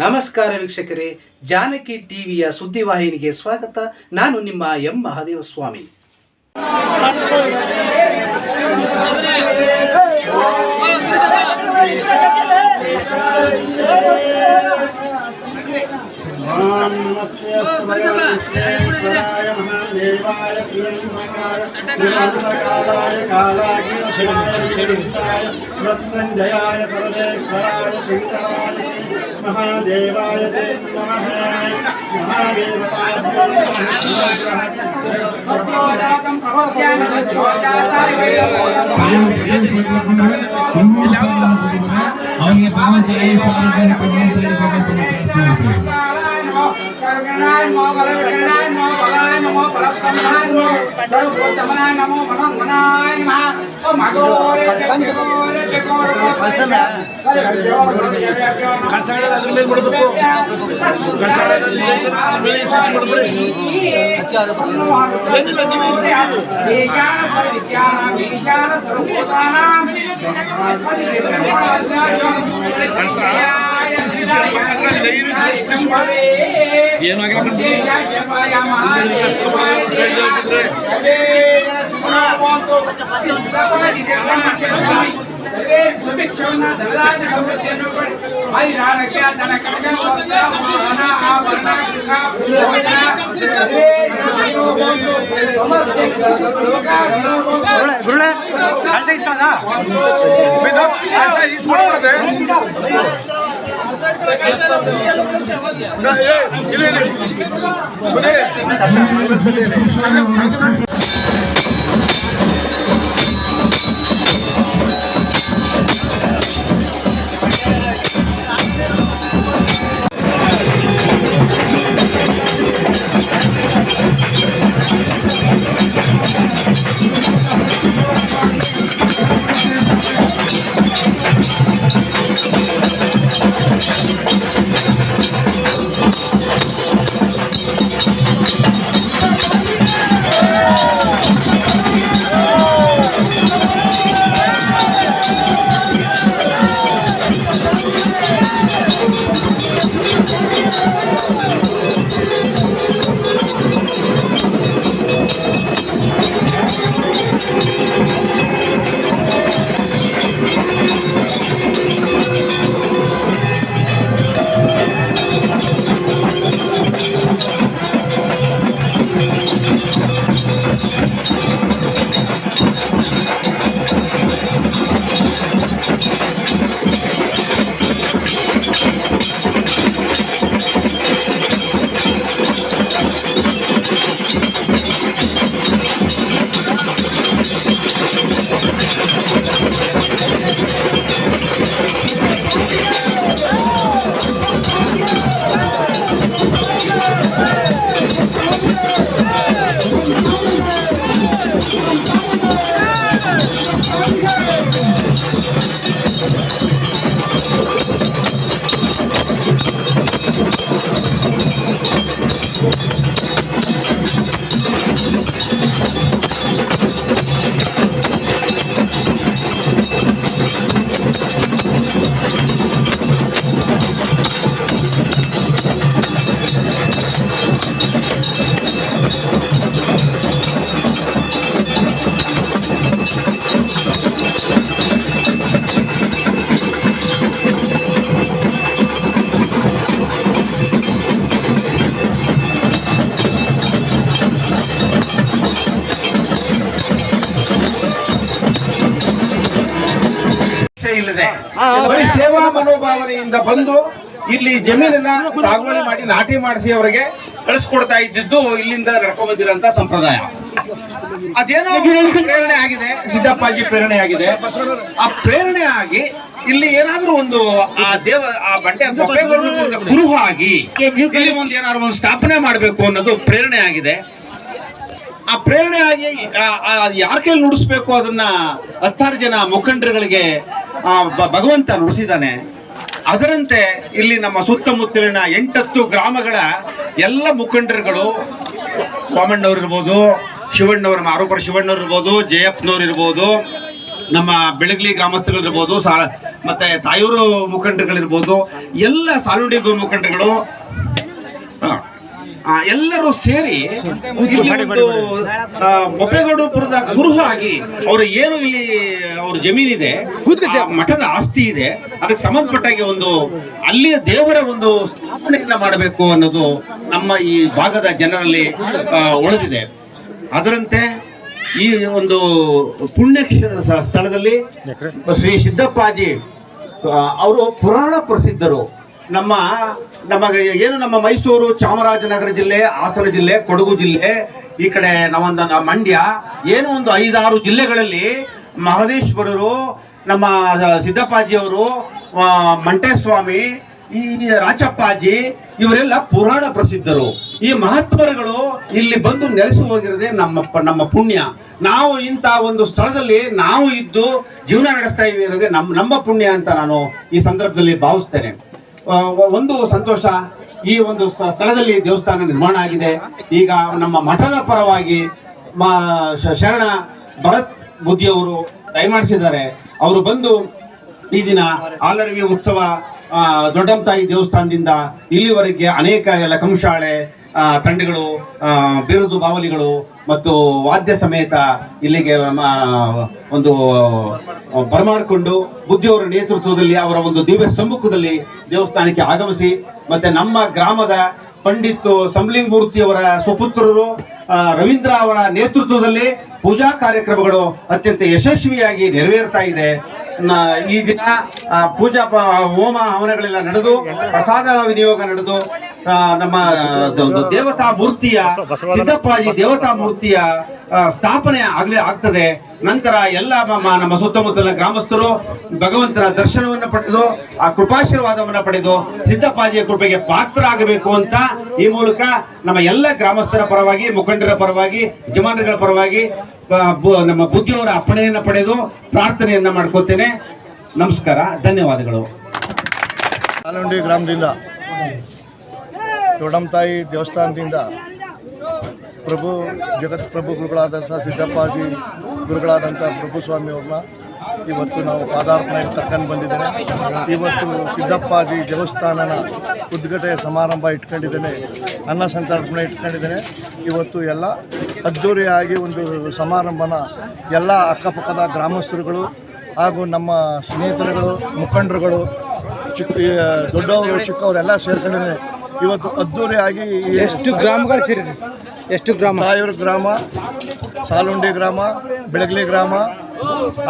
ನಮಸ್ಕಾರ ವೀಕ್ಷಕರೇ ಜಾನಕಿ ಟಿವಿಯ ಸುದ್ದಿವಾಹಿನಿಗೆ ಸ್ವಾಗತ ನಾನು ನಿಮ್ಮ ಎಂ ಮಹಾದೇವ ಸ್ವಾಮಿ ಸರ್ವೇಶ್ವರಾಯ सर्वेश्वराय शङ्कराय महादेवाय ते नमः Kansa, kansa, kansa, kansa, kansa, kansa, kansa, kansa, ಅವನಿಗೆ ಭಗವಂತನಿಗೆ ಸಾವಿರ ಭಗವಂತನಿಗೆ ಭಗವಂತನಿಗೆ ಗುರುಳೆ ಇಚ್ಛೆ ಇಲ್ಲದೆ. ಬರೀ ಸೇವಾ ಮನೋಭಾವನೆಯಿಂದ ಬಂದು ಇಲ್ಲಿ ಜಮೀನನ್ನ ಸಾಗುವಳಿ ಮಾಡಿ ನಾಟಿ ಮಾಡಿಸಿ ಅವರಿಗೆ ಕಳಿಸ್ಕೊಡ್ತಾ ಇದ್ದಿದ್ದು ಇಲ್ಲಿಂದ ನಡ್ಕೊಂಡ್ ಬಂದಿರೋಂತ ಸಂಪ್ರದಾಯ. ಅದೇನೋ ಪ್ರೇರಣೆ ಆಗಿದೆ ಸಿದ್ದಪ್ಪಾಜಿ ಪ್ರೇರಣೆ ಆಗಿದೆ. ಆ ಪ್ರೇರಣೆ ಆಗಿ ಇಲ್ಲಿ ಏನಾದ್ರೂ ಒಂದು ಆ ದೇವ ಆ ಬಂಡೆ ಗುರು ಆಗಿ ಇಲ್ಲಿ ಒಂದು ಏನಾದ್ರು ಒಂದು ಸ್ಥಾಪನೆ ಮಾಡಬೇಕು ಅನ್ನೋದು ಪ್ರೇರಣೆ ಆಗಿದೆ. ಆ ಪ್ರೇರಣೆ ಆಗಿ ಯಾರ ಕೈಲಿ ನುಡಿಸ್ಬೇಕು ಅದನ್ನ ಹತ್ತಾರು ಜನ ಮುಖಂಡರುಗಳಿಗೆ ಭಗವಂತ ನುಡಿಸಿದ್ದಾನೆ. ಅದರಂತೆ ಇಲ್ಲಿ ನಮ್ಮ ಸುತ್ತಮುತ್ತಲಿನ ಎಂಟತ್ತು ಗ್ರಾಮಗಳ ಎಲ್ಲ ಮುಖಂಡರುಗಳು ಸೋಮಣ್ಣವ್ರು ಇರ್ಬೋದು ಶಿವಣ್ಣವ್ರ ಮಾರೂಪರ ಶಿವಣ್ಣವ್ರು ಇರ್ಬೋದು ಜಯಪ್ಪನವ್ರು ಇರ್ಬೋದು ನಮ್ಮ ಬೆಳಗ್ಲಿ ಗ್ರಾಮಸ್ಥಗಳಿರ್ಬೋದು ಸಾ ಮತ್ತೆ ತಾಯೂರು ಮುಖಂಡರುಗಳಿರ್ಬೋದು, ಎಲ್ಲ ಸಾಲುಂಡಿ ಮುಖಂಡರುಗಳು. ಎಲ್ಲರೂ ಸೇರಿ ಇಲ್ಲಿ ಒಂದು ಮೊಪ್ಪೆಗೌಡಪುರದ ಗುರುಹು ಆಗಿ ಅವರು ಏನು ಇಲ್ಲಿ ಅವ್ರ ಜಮೀನಿದೆ ಇದೆ ಮಠದ ಆಸ್ತಿ ಇದೆ ಅದಕ್ಕೆ ಸಂಬಂಧಪಟ್ಟಾಗಿ ಒಂದು ಅಲ್ಲಿಯ ದೇವರ ಒಂದು ಸ್ಥಾಪನೆಯನ್ನ ಮಾಡಬೇಕು ಅನ್ನೋದು ನಮ್ಮ ಈ ಭಾಗದ ಜನರಲ್ಲಿ ಉಳಿದಿದೆ ಅದರಂತೆ ಈ ಒಂದು ಪುಣ್ಯಕ್ಷ ಸ್ಥಳದಲ್ಲಿ ಶ್ರೀ ಸಿದ್ದಪ್ಪಾಜಿ ಅವರು ಪುರಾಣ ಪ್ರಸಿದ್ಧರು. ನಮ್ಮ ನಮಗೆ ಏನು ನಮ್ಮ ಮೈಸೂರು ಚಾಮರಾಜನಗರ ಜಿಲ್ಲೆ, ಹಾಸನ ಜಿಲ್ಲೆ, ಕೊಡಗು ಜಿಲ್ಲೆ, ಈ ಕಡೆ ನಾವೊಂದು ಮಂಡ್ಯ, ಏನು ಒಂದು ಐದಾರು ಜಿಲ್ಲೆಗಳಲ್ಲಿ ಮಹದೇಶ್ವರರು, ನಮ್ಮ ಸಿದ್ದಪ್ಪಾಜಿಯವರು ಮಂಟೇಸ್ವಾಮಿ, ಈ ರಾಚಪ್ಪಾಜಿ, ಇವರೆಲ್ಲ ಪುರಾಣ ಪ್ರಸಿದ್ಧರು. ಈ ಮಹಾತ್ಮರುಗಳು ಇಲ್ಲಿ ಬಂದು ನೆಲೆಸಿ ಹೋಗಿರೋದೇ ನಮ್ಮ ನಮ್ಮ ಪುಣ್ಯ. ನಾವು ಇಂಥ ಒಂದು ಸ್ಥಳದಲ್ಲಿ ನಾವು ಇದ್ದು ಜೀವನ ನಡೆಸ್ತಾ ಅನ್ನೋದೇ ನಮ್ಮ ನಮ್ಮ ಪುಣ್ಯ ಅಂತ ನಾನು ಈ ಸಂದರ್ಭದಲ್ಲಿ ಭಾವಿಸ್ತೇನೆ. ಒಂದು ಸಂತೋಷ ಈ ಒಂದು ಸ್ಥಳದಲ್ಲಿ ದೇವಸ್ಥಾನ ನಿರ್ಮಾಣ ಆಗಿದೆ. ಈಗ ನಮ್ಮ ಮಠದ ಪರವಾಗಿ ಶರಣ ಭರತ್ ಬುದ್ಧಿಯವರು ದಯಮಾಡಿಸಿದ್ದಾರೆ ಅವರು ಬಂದು ಈ ದಿನ ಆಲರವಿ ಉತ್ಸವ ದೊಡ್ಡಂತಾಯಿ ದೇವಸ್ಥಾನದಿಂದ ಇಲ್ಲಿವರೆಗೆ ಅನೇಕ ಎಲ್ಲ ತಂಡಗಳು ಬಿರುದು ಬಾವಲಿಗಳು ಮತ್ತು ವಾದ್ಯ ಸಮೇತ ಇಲ್ಲಿಗೆ ಒಂದು ಬರಮಾಡಿಕೊಂಡು ಬುದ್ಧಿಯವರ ನೇತೃತ್ವದಲ್ಲಿ ಅವರ ಒಂದು ದಿವ್ಯ ಸಮ್ಮುಖದಲ್ಲಿ ದೇವಸ್ಥಾನಕ್ಕೆ ಆಗಮಿಸಿ, ಮತ್ತು ನಮ್ಮ ಗ್ರಾಮದ ಪಂಡಿತ್ ಸಂಲಿಂಗ್ ಮೂರ್ತಿಯವರ ಸುಪುತ್ರರು ರವೀಂದ್ರ ಅವರ ನೇತೃತ್ವದಲ್ಲಿ ಪೂಜಾ ಕಾರ್ಯಕ್ರಮಗಳು ಅತ್ಯಂತ ಯಶಸ್ವಿಯಾಗಿ ನೆರವೇರ್ತಾ ಇದೆ. ಈ ದಿನ ಪೂಜಾ ಹೋಮ ಹವನಗಳೆಲ್ಲ ನಡೆದು, ಪ್ರಸಾದ ವಿನಿಯೋಗ ನಡೆದು ನಮ್ಮ ಒಂದು ದೇವತಾ ಮೂರ್ತಿಯ ಸಿದ್ದಪ್ಪಾಜಿ ದೇವತಾ ಮೂರ್ತಿಯ ಸ್ಥಾಪನೆ ಆಗ್ಲಿ ಆಗ್ತದೆ. ನಂತರ ಎಲ್ಲ ನಮ್ಮ ನಮ್ಮ ಸುತ್ತಮುತ್ತಲ ಗ್ರಾಮಸ್ಥರು ಭಗವಂತನ ದರ್ಶನವನ್ನು ಪಡೆದು ಆ ಕೃಪಾಶೀರ್ವಾದವನ್ನು ಪಡೆದು ಸಿದ್ದಪ್ಪಾಜಿಯ ಕೃಪೆಗೆ ಪಾತ್ರರಾಗಬೇಕು ಅಂತ ಈ ಮೂಲಕ ನಮ್ಮ ಎಲ್ಲ ಗ್ರಾಮಸ್ಥರ ಪರವಾಗಿ ಮುಖಂಡರ ಪರವಾಗಿ ಯಜಮಾನರುಗಳ ಪರವಾಗಿ ನಮ್ಮ ಬುದ್ಧಿಯವರ ಅಪ್ಪಣೆಯನ್ನು ಪಡೆದು ಪ್ರಾರ್ಥನೆಯನ್ನು ಮಾಡ್ಕೋತೇನೆ. ನಮಸ್ಕಾರ ಧನ್ಯವಾದಗಳು. ಆಲಂಡಿ ಗ್ರಾಮದಿಂದ. ದೊಡ್ಡಮ್ತಾಯಿ ದೇವಸ್ಥಾನದಿಂದ ಪ್ರಭು, ಜಗತ್ ಪ್ರಭು ಗುರುಗಳಾದಂಥ ಸಿದ್ದಪ್ಪಾಜಿ ಗುರುಗಳಾದಂಥ ಪ್ರಭು ಸ್ವಾಮಿಯವ್ರನ್ನ ಇವತ್ತು ನಾವು ಪಾದಾರ್ಪಣೆ ಕರ್ಕೊಂಡು ಬಂದಿದ್ದೇನೆ. ಇವತ್ತು ಸಿದ್ದಪ್ಪಾಜಿ ದೇವಸ್ಥಾನನ ಉದ್ಘಾಟನೆ ಸಮಾರಂಭ ಇಟ್ಕೊಂಡಿದ್ದೇನೆ, ಅನ್ನ ಸಂತರ್ಪಣೆ ಇಟ್ಕೊಂಡಿದ್ದೇನೆ. ಇವತ್ತು ಎಲ್ಲ ಅದ್ಧೂರಿಯಾಗಿ ಒಂದು ಸಮಾರಂಭನ ಎಲ್ಲ ಅಕ್ಕಪಕ್ಕದ ಗ್ರಾಮಸ್ಥರುಗಳು ಹಾಗೂ ನಮ್ಮ ಸ್ನೇಹಿತರುಗಳು, ಮುಖಂಡರುಗಳು, ಚಿಕ್ಕ ದೊಡ್ಡವರು ಚಿಕ್ಕವರೆಲ್ಲ ಸೇರ್ಕೊಂಡಿದ್ದಾರೆ ಇವತ್ತು ಅದ್ದೂರಿಯಾಗಿ ಎಷ್ಟು ಗ್ರಾಮಗಳು ಸೇರಿದೆ? ಎಷ್ಟು ಗ್ರಾಮ? ಸಾವಿರ ಗ್ರಾಮ ಸಾಲುಂಡಿ ಗ್ರಾಮ, ಬೆಳಗ್ಲಿ ಗ್ರಾಮ,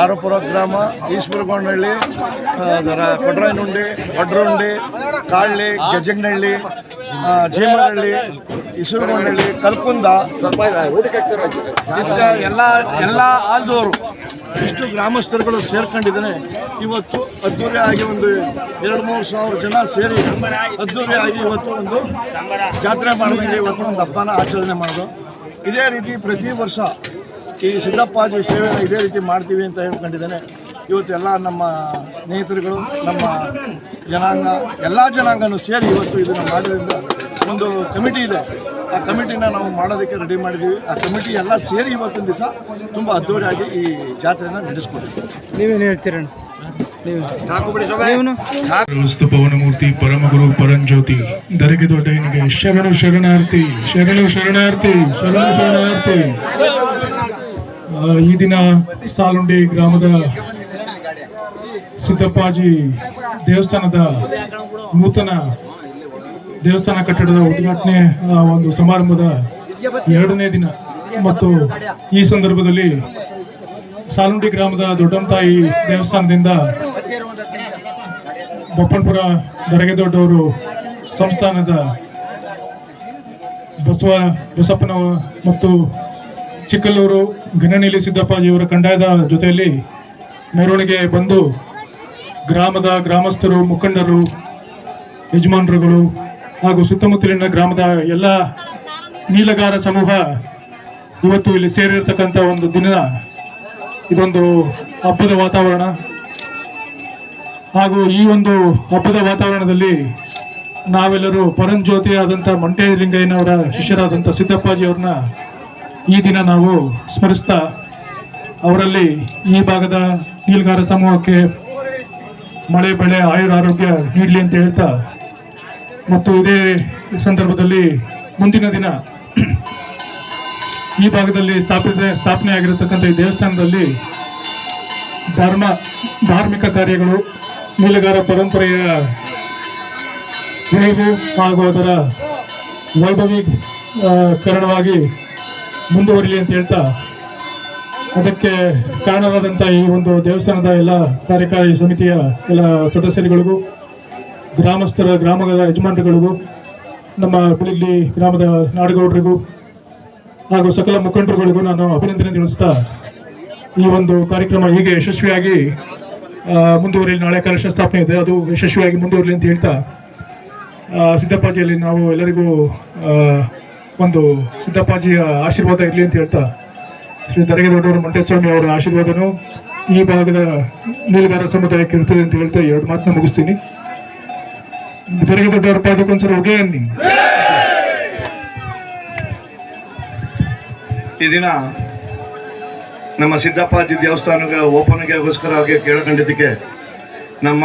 ಆರಪುರ ಗ್ರಾಮ ಈಶ್ವರಗೊಂಡಹಳ್ಳಿ ಕೊಡ್ರೈನುಂಡಿ ಒಡ್ರುಂಡಿ ಕಾಳ್ಳಿ, ಗಜ್ಜಂಗನಹಳ್ಳಿ ಜೀಮನಹಳ್ಳಿ ಈಶ್ವರಗೊಂಡಹಳ್ಳಿ ಕಲ್ಕುಂದ ಎಲ್ಲ ಎಲ್ಲ ಆಲ್ದವರು ಇಷ್ಟು ಗ್ರಾಮಸ್ಥರುಗಳು ಸೇರ್ಕೊಂಡಿದ್ದಾರೆ ಇವತ್ತು ಅದ್ದೂರಿಯಾಗಿ ಒಂದು ಎರಡು, ಮೂರು ಸಾವಿರ ಜನ ಸೇರಿ ಅದ್ದೂರಿಯಾಗಿ ಇವತ್ತು ಒಂದು ಜಾತ್ರೆ ಮಾಡಿದಂಗೆ ಇವತ್ತು ಒಂದು ಹಬ್ಬನ ಆಚರಣೆ ಮಾಡೋದು. ಇದೇ ರೀತಿ ಪ್ರತಿ ವರ್ಷ ಈ ಸಿದ್ದಪ್ಪಾಜಿ ಸೇವೆಯನ್ನು ಇದೇ ರೀತಿ ಮಾಡ್ತೀವಿ ಅಂತ ಹೇಳ್ಕೊಂಡಿದ್ದೇನೆ. ಇವತ್ತು ಎಲ್ಲ ನಮ್ಮ ಸ್ನೇಹಿತರುಗಳು, ನಮ್ಮ ಜನಾಂಗ, ಎಲ್ಲ ಜನಾಂಗನೂ ಸೇರಿ ಇವತ್ತು ಇದನ್ನು ಮಾಡೋದ್ರಿಂದ ಒಂದು ಕಮಿಟಿ ಇದೆ. ಆ ಕಮಿಟಿನ ನಾವು ಮಾಡೋದಕ್ಕೆ ರೆಡಿ ಮಾಡಿದ್ದೀವಿ. ಆ ಕಮಿಟಿ ಎಲ್ಲ ಸೇರಿ ಇವತ್ತಿನ ದಿವಸ ತುಂಬ ಅದ್ದೂರಿಯಾಗಿ ಈ ಜಾತ್ರೆನ ನಡೆಸ್ಕೊಡ್ತೀವಿ ನೀವೇನು ಹೇಳ್ತೀರಣ್ಣ? ವಸ್ತು ಪವನಮೂರ್ತಿ, ಪರಮಗುರು, ಪರಂಜ್ಯೋತಿ, ದರೆಗೆ ದೊಡ್ಡನಿಗೆ ಶರಣು ಶರಣಾರ್ಥಿ ಶರಣು ಶರಣಾರ್ಥಿ ಶರಣು ಶರಣಾರ್ಥಿ. ಈ ದಿನ ಸಾಲುಂಡಿ ಗ್ರಾಮದ ಸಿದ್ದಪ್ಪಾಜಿ ದೇವಸ್ಥಾನದ ನೂತನ ದೇವಸ್ಥಾನ ಕಟ್ಟಡದ ಉದ್ಘಾಟನೆ ಒಂದು ಸಮಾರಂಭದ ಎರಡನೇ ದಿನ. ಮತ್ತು ಈ ಸಂದರ್ಭದಲ್ಲಿ ಸಾಲುಂಡಿ ಗ್ರಾಮದ ದೊಡ್ಡಂತಾಯಿ ದೇವಸ್ಥಾನದಿಂದ ಬೊಪ್ಪನ್ಪುರ ದೊಡ್ಡವರು ಸಂಸ್ಥಾನದ ಬಸವ ಬಸಪ್ಪನ ಮತ್ತು ಚಿಕ್ಕಲ್ಲೂರು ಗಣನೀಲಿ ಸಿದ್ದಪ್ಪಾಜಿಯವರ ಕಂದಾಯದ ಜೊತೆಯಲ್ಲಿ ಮೆರವಣಿಗೆ ಬಂದು ಗ್ರಾಮದ ಗ್ರಾಮಸ್ಥರು, ಮುಖಂಡರು, ಯಜಮಾನರುಗಳು ಹಾಗೂ ಸುತ್ತಮುತ್ತಲಿನ ಗ್ರಾಮದ ಎಲ್ಲ ನೀಲಗಾರ ಸಮೂಹ ಇವತ್ತು ಇಲ್ಲಿ ಸೇರಿರ್ತಕ್ಕಂಥ ಒಂದು ದಿನ, ಇದೊಂದು ಹಬ್ಬದ ವಾತಾವರಣ. ಹಾಗೂ ಈ ಒಂದು ಹಬ್ಬದ ವಾತಾವರಣದಲ್ಲಿ ನಾವೆಲ್ಲರೂ ಪರಂಜ್ಯೋತಿ ಆದಂಥ ಮಂಟೇಲಿಂಗಯ್ಯನವರ ಶಿಷ್ಯರಾದಂಥ ಸಿದ್ದಪ್ಪಾಜಿ ಅವ್ರನ್ನ ಈ ದಿನ ನಾವು ಸ್ಮರಿಸ್ತಾ ಅವರಲ್ಲಿ ಈ ಭಾಗದ ನೀಲ್ಗಾರ ಸಮೂಹಕ್ಕೆ ಮಳೆ, ಬೆಳೆ, ಆಯುರ ಆರೋಗ್ಯ ನೀಡಲಿ ಅಂತ ಹೇಳ್ತಾ ಮತ್ತು ಇದೇ ಸಂದರ್ಭದಲ್ಲಿ ಮುಂದಿನ ದಿನ ಈ ಭಾಗದಲ್ಲಿ ಸ್ಥಾಪಿತ ಸ್ಥಾಪನೆಯಾಗಿರತಕ್ಕಂಥ ಈ ದೇವಸ್ಥಾನದಲ್ಲಿ ಧರ್ಮ, ಧಾರ್ಮಿಕ ಕಾರ್ಯಗಳು ನೀಲಗಾರ ಪರಂಪರೆಯ ಉಳಿವು ಹಾಗೂ ಅದರ ವೈಭವೀಕರಣವಾಗಿ ಮುಂದುವರಿಲಿ ಅಂತ ಹೇಳ್ತಾ ಅದಕ್ಕೆ ಕಾರಣವಾದಂಥ ಈ ಒಂದು ದೇವಸ್ಥಾನದ ಎಲ್ಲ ಕಾರ್ಯಕಾರಿ ಸಮಿತಿಯ ಎಲ್ಲ ಸದಸ್ಯರುಗಳಿಗೂ, ಗ್ರಾಮಸ್ಥರ, ಗ್ರಾಮಗಳ ಯಜಮಾನರುಗಳಿಗೂ, ನಮ್ಮ ಬಿಳಿಗ್ಲಿ ಗ್ರಾಮದ ನಾಡಗೌಡರಿಗೂ ಹಾಗೂ ಸಕಲ ಮುಖಂಡರುಗಳಿಗೂ ನಾನು ಅಭಿನಂದನೆ ತಿಳಿಸ್ತಾ ಈ ಒಂದು ಕಾರ್ಯಕ್ರಮ ಹೀಗೆ ಯಶಸ್ವಿಯಾಗಿ ಮುಂದುವರಿಲಿ ನಾಳೆ ಕಲಶ ಸ್ಥಾಪನೆ ಇದೆ. ಅದು ಯಶಸ್ವಿಯಾಗಿ ಮುಂದುವರಲಿ ಅಂತ ಹೇಳ್ತಾ ಸಿದ್ದಪ್ಪಾಜಿಯಲ್ಲಿ ನಾವು ಎಲ್ಲರಿಗೂ ಒಂದು ಸಿದ್ದಪ್ಪಾಜಿಯ ಆಶೀರ್ವಾದ ಇರಲಿ ಅಂತ ಹೇಳ್ತಾ, ಶ್ರೀ ದೊಡ್ಡವರು ಮಂಟೇಸ್ವಾಮಿ ಅವರ ಆಶೀರ್ವಾದನು ಈ ಭಾಗದ ನೀಲಗಾರ ಸಮುದಾಯಕ್ಕೆ ಇರ್ತದೆ ಅಂತ ಹೇಳ್ತಾ ಎರಡು ಮಾತನ್ನ ಮುಗಿಸ್ತೀನಿ. ದೊಡ್ಡವರ ಪಾದಕ್ಕೊಂದ್ಸಲ ಹೊಗೆ ಅನ್ನಿ. ಈ ದಿನ ನಮ್ಮ ಸಿದ್ದಪ್ಪಾಜಿ ದೇವಸ್ಥಾನಕ್ಕೆ ಓಪನ್ಗೆಗೋಸ್ಕರ ಕೇಳಿಕೊಂಡಿದ್ದಕ್ಕೆ ನಮ್ಮ